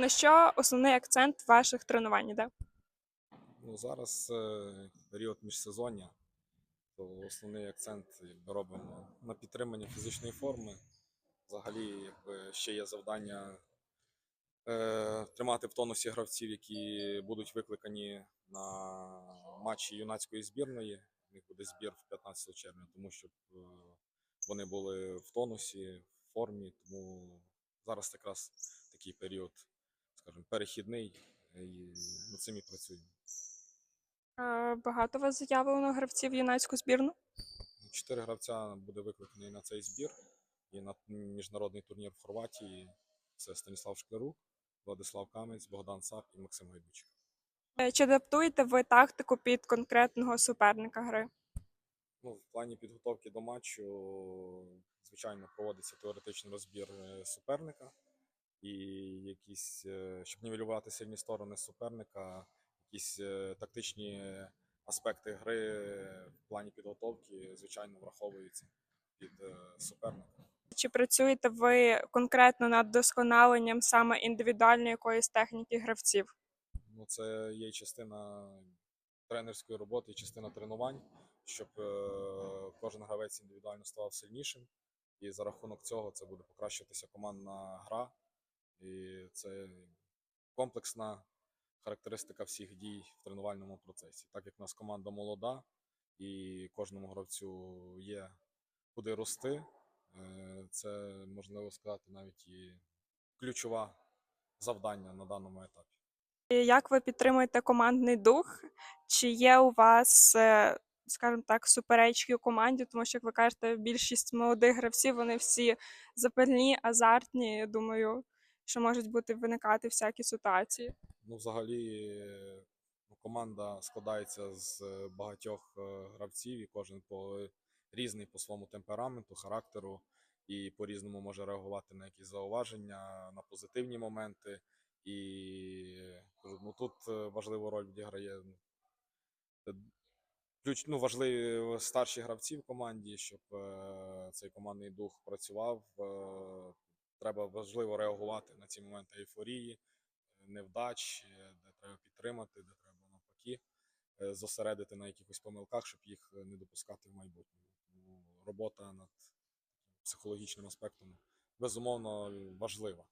На що основний акцент ваших тренувань іде? Ну, зараз е, період міжсезоння, то основний акцент якби, робимо на підтримання фізичної форми. Взагалі, якби, ще є завдання е, тримати в тонусі гравців, які будуть викликані на матчі юнацької збірної. У них буде збір в 15 червня, тому щоб е, вони були в тонусі, в формі. Тому зараз якраз такий період, скажімо, перехідний, і над цим і працюємо. Е, Багато вас заявлено гравців в юнацьку збірну? Чотири гравця буде викликаний на цей збір і на міжнародний турнір в Хорватії. Це Станіслав Шклярук, Владислав Камець, Богдан Сап і Максим Гайдучик. Е, Чи адаптуєте ви тактику під конкретного суперника гри? Ну, в плані підготовки до матчу, звичайно, проводиться теоретичний розбір е, суперника і якісь, е, щоб нівелювати сильні сторони суперника, якісь е, тактичні аспекти гри в плані підготовки, звичайно, враховуються під е, суперника. Чи працюєте ви конкретно над вдосконаленням саме індивідуальної якоїсь техніки гравців? Ну, це є частина тренерської роботи, частина тренувань, щоб кожен гравець індивідуально ставав сильнішим. І за рахунок цього це буде покращуватися командна гра. І це комплексна характеристика всіх дій в тренувальному процесі. Так як у нас команда молода, і кожному гравцю є куди рости, е, це можливо сказати навіть і ключове завдання на даному етапі. Як ви підтримуєте командний дух? Чи є у вас, е, скажімо так, суперечки у команді? Тому що, як ви кажете, більшість молодих гравців вони всі запальні, азартні. Я думаю, що можуть бути виникати всякі ситуації. Ну, взагалі, е, ну, команда складається з е, багатьох е, гравців, і кожен по різний по своєму темпераменту, характеру, і по-різному може реагувати на якісь зауваження, на позитивні моменти. І ну, тут е, важливу роль відіграє ну, е, ключ, ну, важливі старші гравці в команді, щоб е, цей командний дух працював. Е, треба важливо реагувати на ці моменти ейфорії невдач, е, де треба підтримати, де треба навпаки е, зосередити на якихось помилках, щоб їх е, не допускати в майбутньому. Робота над психологічним аспектом безумовно важлива.